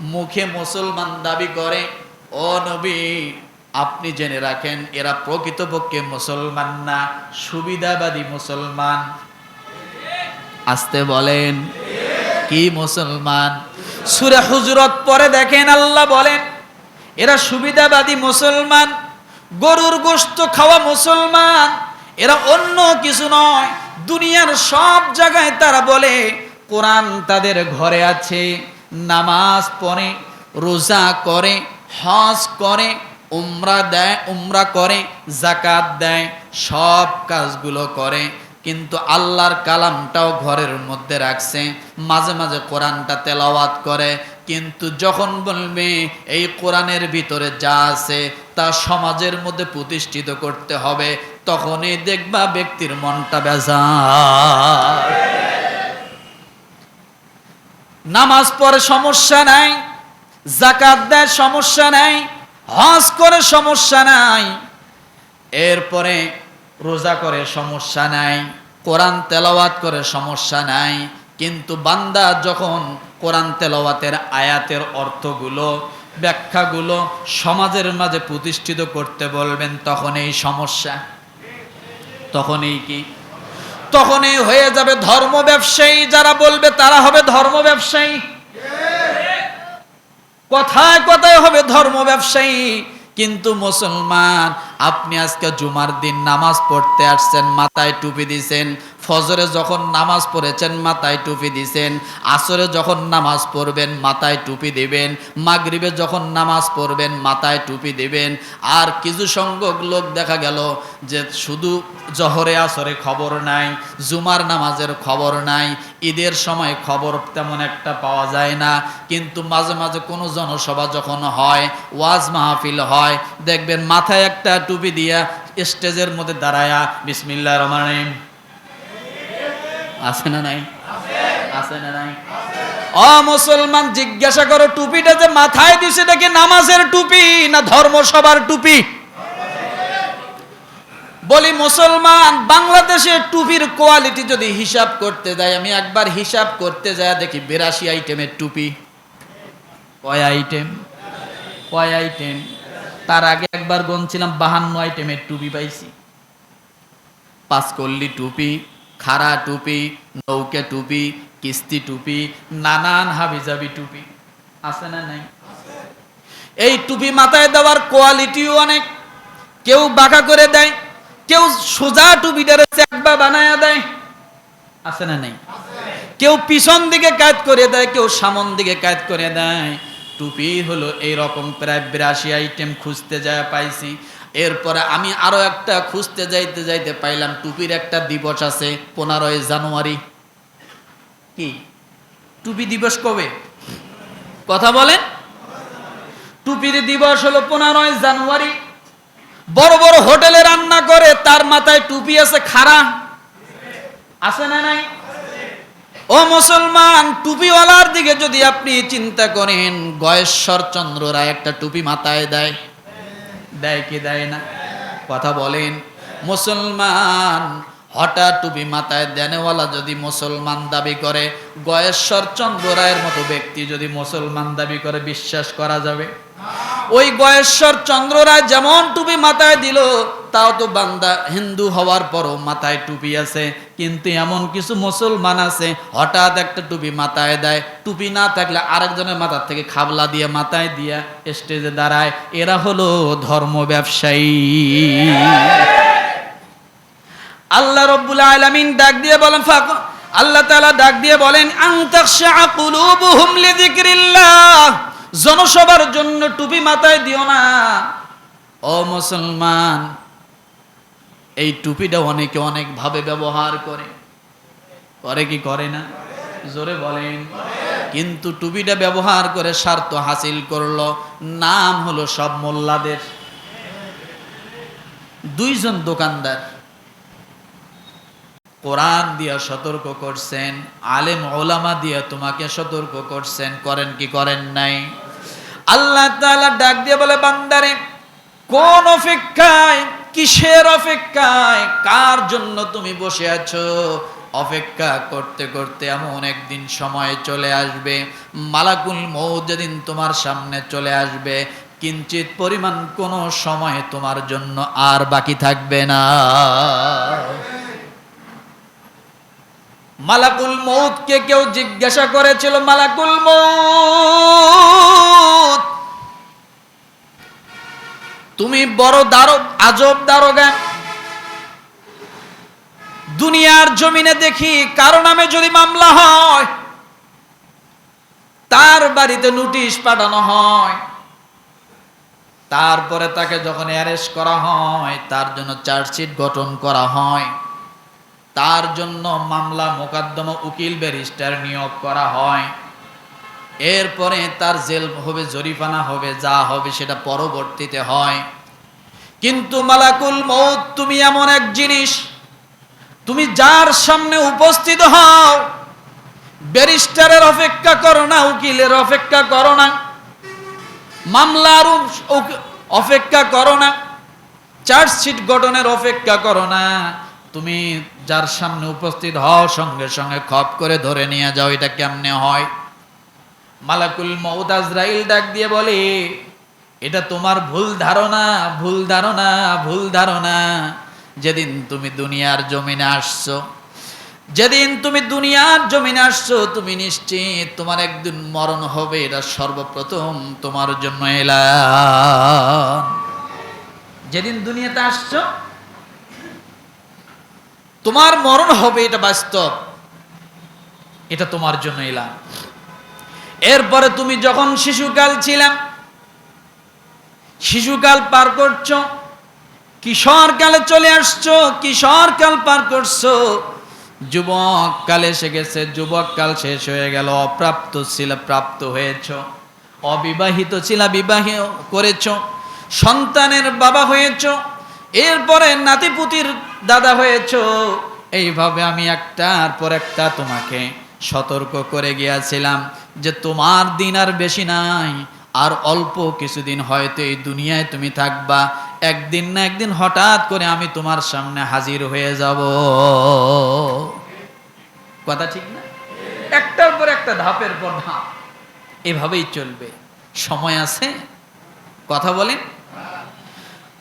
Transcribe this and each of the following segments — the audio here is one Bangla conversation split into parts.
মুখে মুসলমান দাবি করে, ও নবী, আপনি জেনে রাখেন, এরা প্রকৃতপক্ষে মুসলমান না, সুবিধাবাদী মুসলমান। আসতে বলেন, কি মুসলমান? সুরে হুজরত পরে দেখেন আল্লাহ বলেন, এরা সুবিধাবাদী মুসলমান, গরুর গোস্ত খাওয়া মুসলমান, এরা অন্য কিছু নয়, দুনিয়ার সব জায়গায় তারা বলে, কোরআন তাদের ঘরে আছে। নামাজ পড়ে, রোজা করে, হজ করে, উমরা দেয়, উমরা করে জাকাত দেয়, সব কাজগুলো করে। কিন্তু আল্লাহর কালামটাও ঘরের মধ্যে রাখছে। মাঝে মাঝে কোরআনটা তেলাওয়াত করে। কিন্তু যখন বলবে, এই কোরআনের ভিতরে যা আছে, তা সমাজের মধ্যে প্রতিষ্ঠিত করতে হবে, তখনই দেখবা ব্যক্তির মনটা বেজা নামাজ পড়ে সমস্যা নাই জাকাত দেয় সমস্যা নাই, হজ করে সমস্যা নাই, এরপরে রোজা করে সমস্যা নাই, কোরআন তেলাওয়াত করে সমস্যা নাই, কিন্তু বান্দা যখন কোরআন তেলাওয়াতের আয়াতের অর্থগুলো, ব্যাখ্যাগুলো সমাজের মাঝে প্রতিষ্ঠিত করতে বলবেন, তখন এই সমস্যা, তখন এই কি? তখনই হয়ে যাবে ধর্ম ব্যবসায়ী। যারা বলবে তারা হবে ধর্ম ব্যবসায়ী। কথায় কথায় হবে ধর্ম ব্যবসায়ী। কিন্তু মুসলমান, আপনি আজকে জুমার দিন নামাজ পড়তে আসছেন, মাথায় টুপি দিছেন ফজরে যখন নামাজ পড়েছেন, মাথায় টুপি দিছেন। আসরে যখন নামাজ পড়বেন, মাথায় টুপি দিবেন। মাগরিবে যখন নামাজ পড়বেন, মাথায় টুপি দিবেন। আর কিছু সংখ্যক লোক দেখা গেল যে শুধু জহরে, আসরে খবর নাই, জুমার নামাজের খবর নাই, ঈদের সময় খবর তেমন একটা পাওয়া যায় না। কিন্তু মাঝে মাঝে কোনো জনসভা যখন হয়, ওয়াজ মাহফিল হয়, দেখবেন মাথায় একটা টুপি দিয়া স্টেজের মধ্যে দাঁড়ায়া বিসমিল্লাহ রহমান রহিম। আছে না নাই? আছে না নাই? অ, মুসলমান, জিজ্ঞাসা করো, টুপিটা যে মাথায় দিছে দেখি নামাজের টুপি না ধর্মসভার টুপি? বলি, মুসলমান, বাংলাদেশে টুপির কোয়ালিটি যদি হিসাব করতে যাই, আমি একবার হিসাব করতে যাই, দেখি বিরাশি আইটেমের টুপি। কয় আইটেম? কয় আইটেম? তার আগে একবার গনছিলাম, বাহান্ন আইটেমের টুপি পাইছি। পাঁচকল্লি টুপি খাড়া টুপি, নৌকে টুপি, কিস্তি টুপি, নানান হাবিজাবি টুপি। আছে না নাই? এই টুপি মাথায় দেওয়ার কোয়ালিটিও অনেক। কেউ বাঁকা করে দেয়, কেউ সোজা টুপিটারে চেকবা বানায়া দেয়। আছে না নাই? কেউ পিছন দিকে কাজ করে দেয়, কেউ সামন দিকে কাজ করে দেয়। টুপি হলো এই রকম প্রায় বিরাশি আইটেম খুঁজতে যায় পাইছি। এরপরে আমি আরও একটা খুঁজতে যাইতে যাইতে পাইলাম, টুপির একটা দিবস আছে, পনেরোই জানুয়ারি। কি? টুপি দিবস কবে? কথা বলেন। টুপির দিবস হলো পনেরোই জানুয়ারি। বড় বড় হোটেলে রান্না করে, তার মাথায় টুপি আছে খাড়া। আছে না নাই? ও মুসলমান, টুপিওয়ালার দিকে যদি আপনি চিন্তা করেন গয়েশ্বর চন্দ্র রায় একটা টুপি মাথায় দেয়। দেয় কি দেয় না? কথা বলেন। মুসলমান হঠাৎ টুপি মাথায় দেনেওয়ালা যদি মুসলমান দাবি করে, গয়েশ্বর চন্দ্র রায়ের মতো ব্যক্তি যদি মুসলমান দাবি করে, বিশ্বাস করা যাবে? ওই গয়েশ্বর চন্দ্র রায় যেমন টুপি মাথায় দিল তাও তো বান্দা হিন্দু হওয়ার পরও মাথায় টুপি আছে, কিন্তু এমন কিছু মুসলমান আছে, হঠাৎ একটা টুপি মাথায় দেয়। টুপি না থাকলে আরেকজনের মাথার থেকে খাবলা দিয়ে মাথায় দিয়া স্টেজে দাঁড়ায়। এরা হলো ধর্ম ব্যবসায়ী। আল্লাহ রব্বুল আলামিন ডাক দিয়ে বলেন, ফাক, আল্লাহ তাআলা ডাক দিয়ে বলেন জনসভার জন্য টুপি মাথায় দিও না। ও মুসলমান এই টুপিটা অনেকে অনেক ভাবে ব্যবহার করে। করে কি করে না? জোরে বলেন। কিন্তু টুপিটা ব্যবহার করে স্বার্থ হাসিল করল। নাম হলো সব মোল্লাদের। দুইজন দোকানদার। কোরআন দিয়া সতর্ক করছেন, আলেম ওলামা দিয়া তোমাকে সতর্ক করছেন, করেন কি করেন নাই? আল্লাহ তাআলা ডাক দিয়ে বলে, বান্দারে, কোন অপেক্ষায় কিসের অপেক্ষায়? কার জন্য তুমি বসে আছো? অপেক্ষা করতে করতে এমন একদিন সময় চলে আসবে। মালাকুল মৌত যেদিন তোমার সামনে চলে আসবে কিঞ্চিত পরিমাণ কোনো সময় তোমার জন্য আর বাকি থাকবে না। মালাকুল মৌতকে কেউ জিজ্ঞাসা করেছিল, মালাকুল মৌত তুমি বড় দারো, আজব দারোগা। দুনিয়ার জমিনে দেখি কারও নামে যদি মামলা হয়, তার বাড়িতে নোটিশ পাঠানো হয়। তারপরে তাকে যখন অ্যারেস্ট করা হয়, তার জন্য চার্জশিট গঠন করা হয়। তার জন্য মামলা, মোকদ্দমা, উকিল, ব্যারিস্টার নিয়োগ করা হয়। এরপরে তার জেল হবে জরিফানা হবে, যা হবে সেটা পরবর্তীতে হয়। কিন্তু মালাকুল মৌত তুমি এমন এক জিনিস, তুমি যার সামনে উপস্থিত হও, ব্যারিস্টারের অপেক্ষা করো না, উকিলের অপেক্ষা করো না, মামলার অপেক্ষা করো না, চার্জশিট গঠনের অপেক্ষা করো না, তুমি যার সামনে উপস্থিত হও, সঙ্গে সঙ্গে খপ করে ধরে নিয়ে যাও, এটা কেমনে হয়? মালাকুল মৌদ আজরাইল ডাক দিয়ে বলে, এটা তোমার ভুল ধারণা ভুল ধারণা ভুল ধারণা। যেদিন তুমি দুনিয়ার জমিনে আসছো, যেদিন তুমি দুনিয়ার জমিনে আসছো, তুমি নিশ্চিত তোমার একদিন মরণ হবে। এটা সর্বপ্রথম তোমার জন্য এলাম যেদিন দুনিয়াতে আসছো, তোমার মরণ হবে এটা বাস্তব। এটা তোমার জন্য এলাম এরপরে তুমি যখন শিশুকাল ছিলাম, শিশুকাল পার করছ কিশোর কালে চলে আসছো কিশোর কাল পার করছ যুবক কাল এসে গেছে যুবক কাল শেষ হয়ে গেল, অপ্রাপ্ত ছিল, প্রাপ্ত হয়েছ, অবিবাহিত ছিল, বিবাহ করেছ, সন্তানের বাবা হয়েছ, এরপরে নাতিপুতির দাদা হয়েছ, এইভাবে আমি একটার পর একটা তোমাকে সতর্ক করে গিয়েছিলাম। যে তোমার দিন আর বেশি নাই, আর অল্প কিছুদিন হয়তো এই দুনিয়ায় তুমি থাকবা। একদিন না একদিন হঠাৎ করে আমি তোমার সামনে হাজির হয়ে যাব। কথা ঠিক না? একটার পর একটা ধাপের পর ধাপ। এভাবেই চলবে। সময় আছে? কথা বলেন।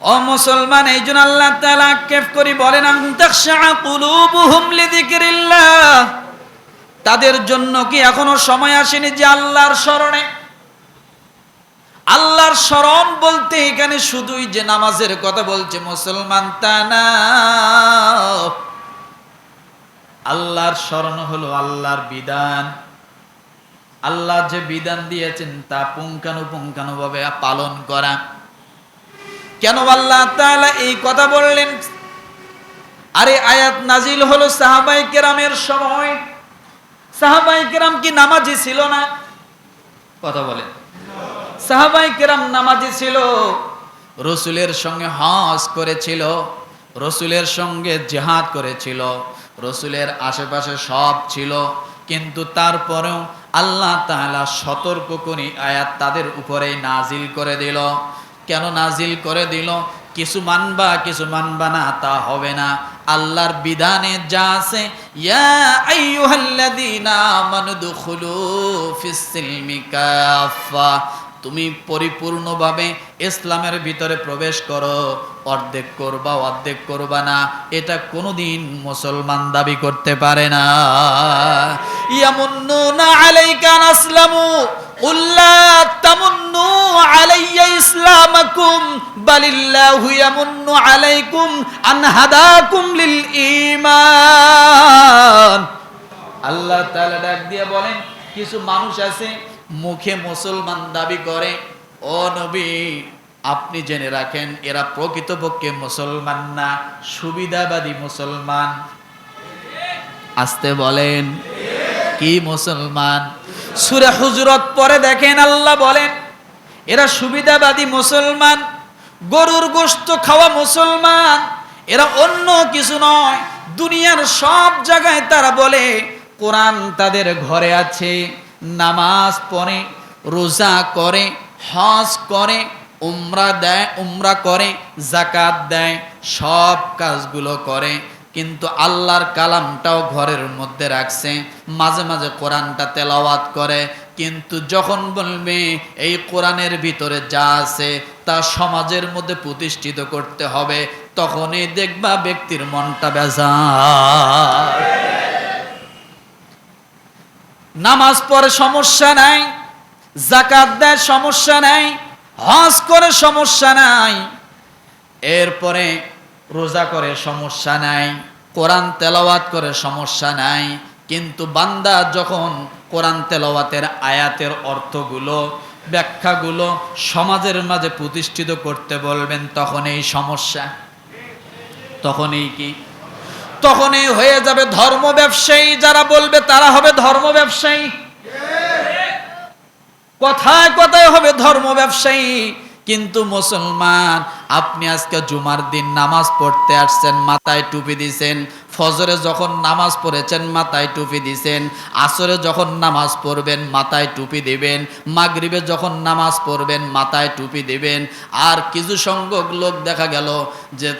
ও মুসলমান, এই জন্য আল্লাহ তাআলা কেফ করি বলেন আন্তাখশা কুলুবুহুম লিযিকরিল্লাহ। তাদের জন্য কি এখনও সময় আসেনি যে আল্লাহর স্মরণে? আল্লাহর স্মরণ বলতে এখানে শুধুই যে নামাজের কথা বলছে, মুসলমান তা না। আল্লাহর স্মরণ হলো আল্লাহর বিধান। আল্লাহ যে বিধান দিয়েছেন তা পুঙ্খানুপুঙ্খানুভাবে পালন করা। কেন আল্লাহ তাআলা এই কথা বললেন? আরে আয়াত নাজিল হলো সাহাবাই কেরামের সময়। সাহাবাই কেরাম কি নামাজি ছিল না? কথা বলেন। সাহাবাই কেরাম নামাজি ছিল, রসুলের সঙ্গে হজ করেছিল, রসুলের সঙ্গে জেহাদ করেছিল, রসুলের আশেপাশে সব ছিল, কিন্তু তারপরেও আল্লাহ তাআলা সতর্ক করে আয়াত তাদের উপরে নাজিল করে দিল। কেন নাজিল করে দিল? কিছু মানবা কিছু মানবা না, তা হবে না। আল্লাহর বিধানে যা আছে তুমি পরিপূর্ণভাবে ইসলামের ভিতরে প্রবেশ করো, অর্ধেক করবা অর্ধেক করবা না, এটা কোনোদিন মুসলমান দাবি করতে পারে না। ইয়ামুন্নুনা আলাইকা নাসলামু, উল্লা তামুন্নু ইয়ামুন্নু আলাইকুম আন হাদাকুম লিল ঈমান। আল্লাহ তাআলা ডাক দিয়ে বলেন, কিছু মানুষ আছে, মুখে মুসলমান দাবি করে, ও নবী, আপনি জেনে রাখেন, এরা প্রকৃতপক্ষে মুসলমান না, সুবিধাবাদী মুসলমান। আসতে বলেন, কি মুসলমান? সুরে হুজরত পরে দেখেন আল্লাহ বলেন, এরা সুবিধাবাদী মুসলমান গরুর গোস্ত খাওয়া মুসলমান, এরা অন্য কিছু নয়, দুনিয়ার সব জায়গায় তারা বলে, কোরআন তাদের ঘরে আছে, নামাজ পড়ে, রোজা করে, হজ করে, উমরা দেয়, উমরা করে জাকাত দেয়, সব কাজগুলো করে। কিন্তু আল্লাহর কালামটাও ঘরের মধ্যে রাখছে, মাঝে মাঝে কোরআনটা তেলাওয়াত করে কিন্তু যখন বলবে, এই কোরআনের ভিতরে যা আছে, তা সমাজের মধ্যে প্রতিষ্ঠিত করতে হবে, তখনই দেখবা ব্যক্তির মনটা বেজা নামাজ পড়ে সমস্যা নাই জাকাত দেয় সমস্যা নাই, হজ করে সমস্যা নাই, এরপরে রোজা করে সমস্যা নাই, কোরআন তেলাওয়াত করে সমস্যা নাই কিন্তু বান্দা যখন কোরআন তেলাওয়াতের আয়াতের অর্থগুলো, ব্যাখ্যাগুলো সমাজের মাঝে প্রতিষ্ঠিত করতে বলবেন তখন এই সমস্যা। তখন এই কি? তখনই হয়ে যাবে ধর্ম ব্যবসায়ী, যারা বলবে তারা হবে ধর্ম ব্যবসায়ী। কথায় কথায় হবে ধর্ম ব্যবসায়ী। কিন্তু মুসলমান, আপনি আজকে জুমার দিন নামাজ পড়তে আসছেন, মাথায় টুপি দিছেন ফজরে যখন নামাজ পড়েছেন, মাথায় টুপি দিছেন। আসরে যখন নামাজ পড়বেন, মাথায় টুপি দিবেন। মাগরিবে যখন নামাজ পড়বেন, মাথায় টুপি দিবেন। আর কিছু সংখ্যক লোক দেখা গেল যে